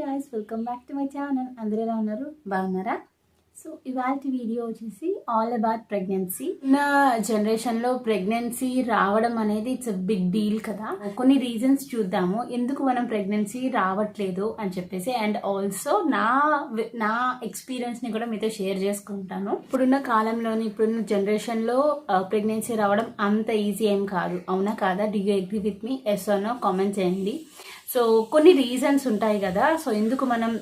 Guys welcome back to my channel అందరూ ఎలా ఉన్నారు? బాగున్నారా? సో ఇవాళ వీడియో వచ్చేసి ఆల్ అబౌట్ ప్రెగ్నెన్సీ నా జనరేషన్లో ప్రెగ్నెన్సీ రావడం అనేది ఇట్స్ బిగ్ డీల్ కదా. కొన్ని రీజన్స్ చూద్దాము. ఎందుకు మనం ప్రెగ్నెన్సీ రావట్లేదు అని చెప్పేసి అండ్ ఆల్సో నా నా ఎక్స్పీరియన్స్ని కూడా మీతో షేర్ చేసుకుంటాను. ఇప్పుడున్న కాలంలోని ఇప్పుడున్న జనరేషన్లో ప్రెగ్నెన్సీ uh, రావడం అంత ఈజీ ఏం కాదు. అవునా కాదా? Do you agree with me yes అనో కామెంట్ చేయండి. సో కొన్ని రీజన్స్ ఉంటాయి కదా. సో ఎందుకు మనం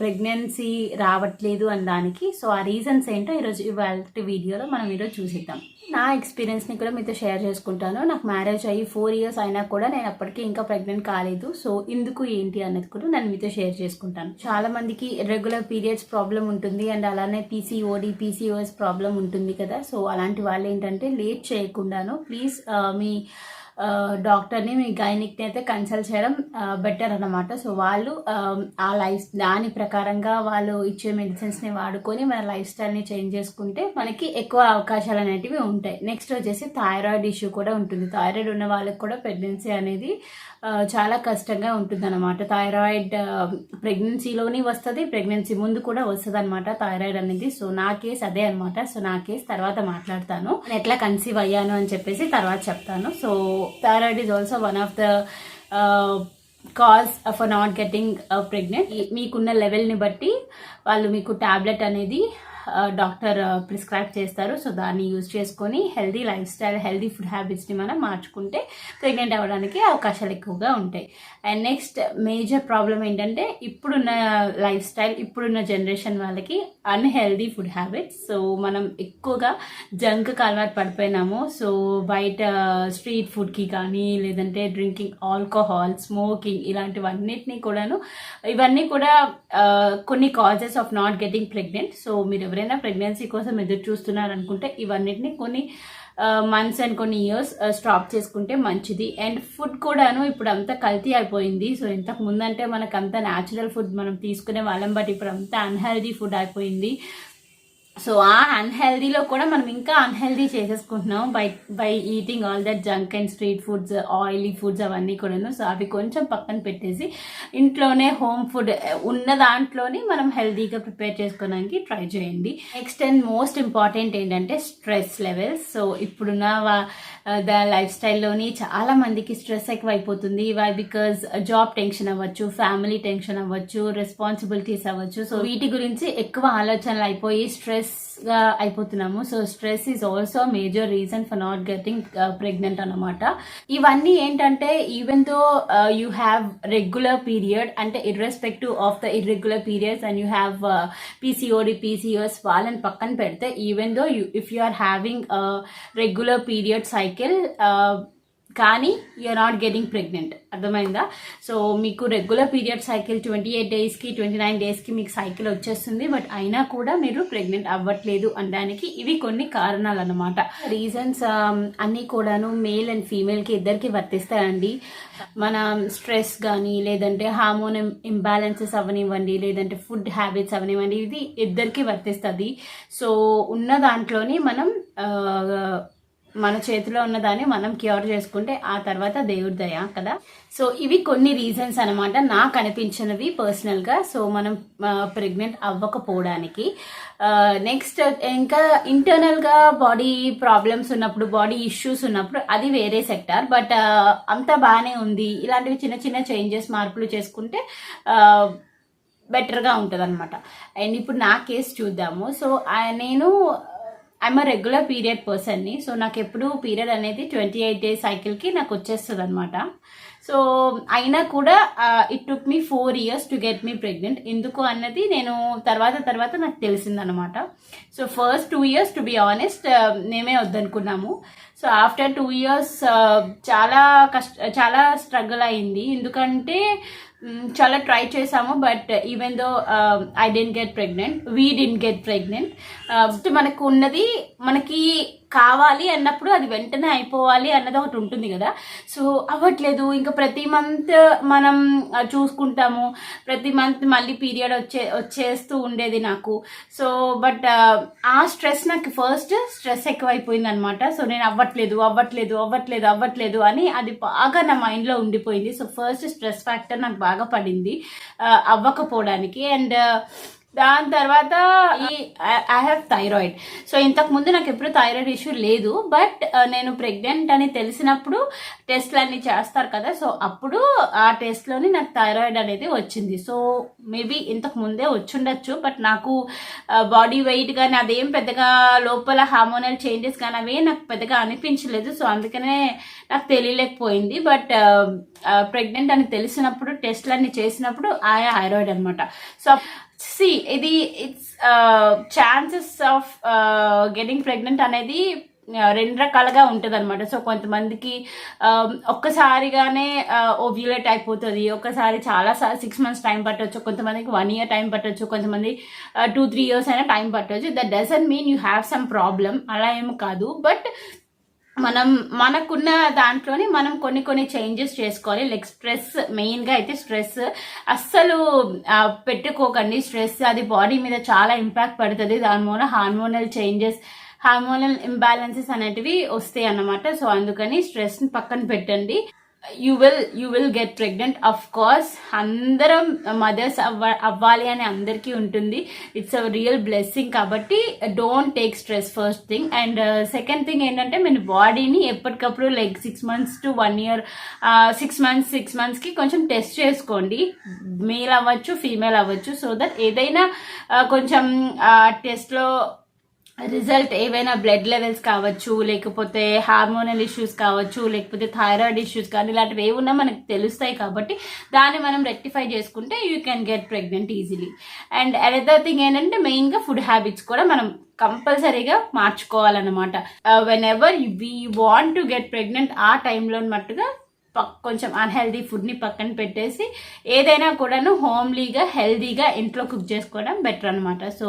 ప్రెగ్నెన్సీ రావట్లేదు అని దానికి. సో ఆ రీజన్స్ ఏంటో ఈరోజు ఇవాళ వీడియోలో మనం ఈరోజు చూసిద్దాం. నా ఎక్స్పీరియన్స్ని కూడా మీతో షేర్ చేసుకుంటాను. నాకు మ్యారేజ్ అయ్యి ఫోర్ ఇయర్స్ అయినా కూడా నేను అప్పటికీ ఇంకా ప్రెగ్నెంట్ కాలేదు. సో ఎందుకు ఏంటి అన్నది కూడా నేను మీతో షేర్ చేసుకుంటాను. చాలా మందికి రెగ్యులర్ పీరియడ్స్ ప్రాబ్లం ఉంటుంది అండ్ అలానే పీసీఓడి పీసీఓఎస్ ప్రాబ్లం ఉంటుంది కదా. సో అలాంటి వాళ్ళు ఏంటంటే లేట్ చేయకుండాను ప్లీజ్ మీ డాక్టర్ని మీ గైనిక్ని అయితే కన్సల్ట్ చేయడం బెటర్ అనమాట సో వాళ్ళు ఆ లైఫ్ దాని ప్రకారంగా వాళ్ళు ఇచ్చే మెడిసిన్స్ని వాడుకొని మన లైఫ్ స్టైల్ని చేంజ్ చేసుకుంటే మనకి ఎక్కువ అవకాశాలు అనేటివి ఉంటాయి. నెక్స్ట్ వచ్చేసి థైరాయిడ్ ఇష్యూ కూడా ఉంటుంది. థైరాయిడ్ ఉన్న వాళ్ళకి కూడా ప్రెగ్నెన్సీ అనేది చాలా కష్టంగా ఉంటుంది అనమాట థైరాయిడ్ ప్రెగ్నెన్సీలోని వస్తుంది ప్రెగ్నెన్సీ ముందు కూడా వస్తుంది అనమాట థైరాయిడ్ అనేది. సో నా కేసు అదే అనమాట సో నా కేసు తర్వాత మాట్లాడతాను. ఎట్లా కన్సీవ్ అయ్యాను అని చెప్పేసి తర్వాత చెప్తాను. So thyroid is also one of the cause for not getting pregnant మీకున్న లెవెల్ని బట్టి వాళ్ళు మీకు టాబ్లెట్ అనేది డాక్టర్ ప్రిస్క్రైబ్ చేస్తారు. సో దాన్ని యూజ్ చేసుకొని healthy life style healthy food హ్యాబిట్స్ని మనం మార్చుకుంటే ప్రెగ్నెంట్ అవ్వడానికి అవకాశాలు ఎక్కువగా ఉంటాయి. అండ్ నెక్స్ట్ మేజర్ ప్రాబ్లం ఏంటంటే ఇప్పుడున్న లైఫ్ స్టైల్ ఇప్పుడున్న జనరేషన్ వాళ్ళకి అన్హెల్దీ ఫుడ్ హ్యాబిట్స్. సో మనం ఎక్కువగా జంక్ అలవాటు పడిపోయినాము. సో బయట స్ట్రీట్ ఫుడ్కి కానీ లేదంటే డ్రింకింగ్ ఆల్కహాల్ స్మోకింగ్ ఇలాంటివన్నిటినీ కూడాను ఇవన్నీ కూడా కొన్ని causes of not getting pregnant. So మీరు ఎవరైనా ప్రెగ్నెన్సీ కోసం ఎదురు చూస్తున్నారనుకుంటే ఇవన్నిటిని కొన్ని మంత్స్ అండ్ కొన్ని ఇయర్స్ స్టాప్ చేసుకుంటే మంచిది. అండ్ ఫుడ్ కూడాను ఇప్పుడు అంతా కల్తీ అయిపోయింది. సో ఇంతకు ముందంటే మనకు అంత న్యాచురల్ ఫుడ్ మనం తీసుకునే వాళ్ళం. బట్ ఇప్పుడు అంతా అన్హెల్దీ ఫుడ్ అయిపోయింది. సో ఆ అన్హెల్దీలో కూడా మనం ఇంకా unhealthy చేసేసుకుంటున్నాం by by eating all that junk and street foods oily foods అవన్నీ కూడాను. సో అవి కొంచెం పక్కన పెట్టేసి ఇంట్లోనే హోమ్ ఫుడ్ ఉన్న దాంట్లోనే మనం హెల్దీగా ప్రిపేర్ చేసుకోవడానికి ట్రై చేయండి. నెక్స్ట్ అండ్ మోస్ట్ ఇంపార్టెంట్ ఏంటంటే స్ట్రెస్ లెవెల్స్ సో ఇప్పుడున్న ద లైఫ్ స్టైల్లోని చాలా మందికి స్ట్రెస్ ఎక్కువ అయిపోతుంది వై బికాజ్ జాబ్ టెన్షన్ అవ్వచ్చు ఫ్యామిలీ టెన్షన్ అవ్వచ్చు రెస్పాన్సిబిలిటీస్ అవ్వచ్చు. సో వీటి గురించి ఎక్కువ ఆలోచనలు అయిపోయి స్ట్రెస్ గా అయిపోతున్నాము. So stress is also major reason for not getting pregnant అనమాట ఇవన్నీ ఏంటంటే even though you have regular period అంటే irrespective of the irregular periods and you have PCOD PCOS వాళ్ళని పక్కన పెడితే even though you if you are having regular period cycle కానీ you're not getting pregnant అర్థమైందా? So మీకు regular period cycle twenty eight డేస్కి twenty nine డేస్కి మీకు cycle వచ్చేస్తుంది. బట్ అయినా కూడా మీరు ప్రెగ్నెంట్ అవ్వట్లేదు అనడానికి ఇవి కొన్ని కారణాలు అనమాట రీజన్స్ um, అన్నీ కూడాను మేల్ అండ్ ఫీమేల్కి ఇద్దరికి వర్తిస్తాయండి. మన స్ట్రెస్ కానీ లేదంటే హార్మోన్ ఇంబ్యాలెన్సెస్ అవనివ్వండి లేదంటే ఫుడ్ హ్యాబిట్స్ అవనివ్వండి ఇది ఇద్దరికి వర్తిస్తుంది. సో ఉన్న దాంట్లోనే మనం uh, మన చేతిలో ఉన్నదాన్ని మనం క్యూర్ చేసుకుంటే ఆ తర్వాత దేవుడి దయ కదా? సో ఇవి కొన్ని రీజన్స్ అనమాట నాకు అనిపించినవి పర్సనల్గా సో మనం ప్రెగ్నెంట్ అవ్వకపోవడానికి. నెక్స్ట్ ఇంకా ఇంటర్నల్గా బాడీ ప్రాబ్లమ్స్ ఉన్నప్పుడు బాడీ ఇష్యూస్ ఉన్నప్పుడు అది వేరే సెక్టార్ బట్ అంతా బాగానే ఉంది. ఇలాంటివి చిన్న చిన్న చేంజెస్ మార్పులు చేసుకుంటే బెటర్గా ఉంటుంది అనమాట అండ్ ఇప్పుడు నా కేసు చూద్దాము. సో నేను ఐఎమ్ అ రెగ్యులర్ పీరియడ్ పర్సన్ని సో నాకు ఎప్పుడు పీరియడ్ అనేది ట్వంటీ ఎయిట్ డేస్ సైకిల్కి నాకు వచ్చేస్తుంది అనమాట సో అయినా కూడా it took me four years to get me pregnant ఎందుకు అన్నది నేను తర్వాత తర్వాత నాకు తెలిసిందనమాట so first two years to be honest మేమే వద్దనుకున్నాము. సో ఆఫ్టర్ టూ ఇయర్స్ చాలా కష్ట చాలా స్ట్రగుల్ అయింది. ఎందుకంటే చాలా ట్రై చేసాము but even though I didn't get pregnant we didn't get pregnant మనకు ఉన్నది మనకి కావాలి అన్నప్పుడు అది వెంటనే అయిపోవాలి అన్నది ఒకటి ఉంటుంది కదా. సో అవ్వట్లేదు. ఇంకా ప్రతి మంత్ మనం చూసుకుంటాము. ప్రతి మంత్ మళ్ళీ పీరియడ్ వచ్చే వచ్చేస్తూ ఉండేది నాకు. సో బట్ ఆ స్ట్రెస్ నాకు ఫస్ట్ స్ట్రెస్ ఎక్కువైపోయింది అనమాట సో నేను అవ్వట్లేదు అవ్వట్లేదు అవ్వట్లేదు అవ్వట్లేదు అని అది బాగా నా మైండ్లో ఉండిపోయింది. సో ఫస్ట్ స్ట్రెస్ ఫ్యాక్టర్ నాకు బాగా పడింది అవ్వకపోవడానికి. అండ్ దాని తర్వాత ఈ ఐ హ్యావ్ థైరాయిడ్ సో ఇంతకు ముందు నాకు ఎప్పుడు థైరాయిడ్ ఇష్యూ లేదు బట్ నేను ప్రెగ్నెంట్ అని తెలిసినప్పుడు టెస్ట్లు అన్ని చేస్తారు కదా సో అప్పుడు ఆ టెస్ట్లోని నాకు థైరాయిడ్ అనేది వచ్చింది. సో మేబీ ఇంతకు ముందే వచ్చుండొచ్చు బట్ నాకు బాడీ వెయిట్ కానీ అదేం పెద్దగా లోపల హార్మోనల్ చేంజెస్ కానీ అవే నాకు పెద్దగా అనిపించలేదు. సో అందుకనే నాకు తెలియలేకపోయింది బట్ ప్రెగ్నెంట్ అని తెలిసినప్పుడు టెస్ట్లు అన్ని చేసినప్పుడు ఆయా థైరాయిడ్ అనమాట సో సి ఇది it's chances of getting pregnant అనేది uh, రెండు రకాలుగా ఉంటుంది అనమాట సో కొంతమందికి um, ఒక్కసారిగానే uh, ఓవ్యులేట్ అయిపోతుంది. ఒక్కసారి చాలా సిక్స్ మంత్స్ టైం పట్టవచ్చు కొంతమందికి వన్ ఇయర్ టైం పట్టవచ్చు కొంతమంది టూ త్రీ ఇయర్స్ అయినా టైం పట్టవచ్చు that doesn't mean you have some problem అలా ఏం కాదు. బట్ మనం మనకున్న దాంట్లోనే మనం కొన్ని కొన్ని చేంజెస్ చేసుకోవాలి. లైక్ స్ట్రెస్ మెయిన్గా అయితే స్ట్రెస్. అస్సలు పెట్టుకోకండి. స్ట్రెస్ అది బాడీ మీద చాలా ఇంపాక్ట్ పడుతుంది. దాని మూల హార్మోనల్ చేంజెస్ హార్మోనల్ ఇంబ్యాలెన్సెస్ అనేటివి వస్తాయి అన్నమాట సో అందుకని స్ట్రెస్ని పక్కన పెట్టండి. You will you will get pregnant of course అందరం మదర్స్ అవ్వ అవ్వాలి అని అందరికీ ఉంటుంది. ఇట్స్ అ రియల్ బ్లెస్సింగ్ కాబట్టి don't take stress first thing and second thing ఏంటంటే మన బాడీని ఎప్పటికప్పుడు like six months to one year six months six మంత్స్కి కొంచెం టెస్ట్ చేసుకోండి. మేల్ అవ్వచ్చు ఫీమేల్ అవ్వచ్చు సో దట్ ఏదైనా uh, కొంచెం uh, టెస్ట్లో రిజల్ట్ ఏవైనా బ్లడ్ లెవెల్స్ కావచ్చు లేకపోతే హార్మోనల్ ఇష్యూస్ కావచ్చు లేకపోతే థైరాయిడ్ ఇష్యూస్ కానీ ఇలాంటివి ఏమున్నా ఉన్నా మనకు తెలుస్తాయి కాబట్టి దాన్ని మనం రెక్టిఫై చేసుకుంటే you can get pregnant easily. And other thing ఏంటంటే మెయిన్గా ఫుడ్ హ్యాబిట్స్ కూడా మనం కంపల్సరీగా మార్చుకోవాలన్నమాట. Whenever we want to get pregnant ఆ టైంలో మట్టుగా కొంచెం అన్హెల్దీ ఫుడ్ని పక్కన పెట్టేసి ఏదైనా కూడాను హోమ్లీగా హెల్దీగా ఇంట్లో కుక్ చేసుకోవడం బెటర్ అనమాట సో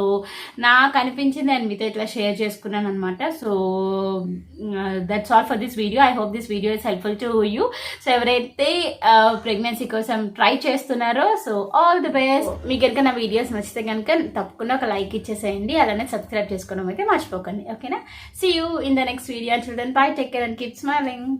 నాకు అనిపించింది నేను మీతో ఇట్లా షేర్ చేసుకున్నాను అనమాట so that's all for this video I hope this video is helpful to you so ఎవరైతే uh, ప్రెగ్నెన్సీ కోసం ట్రై చేస్తున్నారో సో ఆల్ ది బెస్ట్ మీకు కనుక నా వీడియోస్ నచ్చితే కనుక తప్పకుండా ఒక లైక్ ఇచ్చేసేయండి. అలానే సబ్స్క్రైబ్ చేసుకోవడం అయితే మర్చిపోకండి. ఓకేనా see you in the next video children bye take care and keep smiling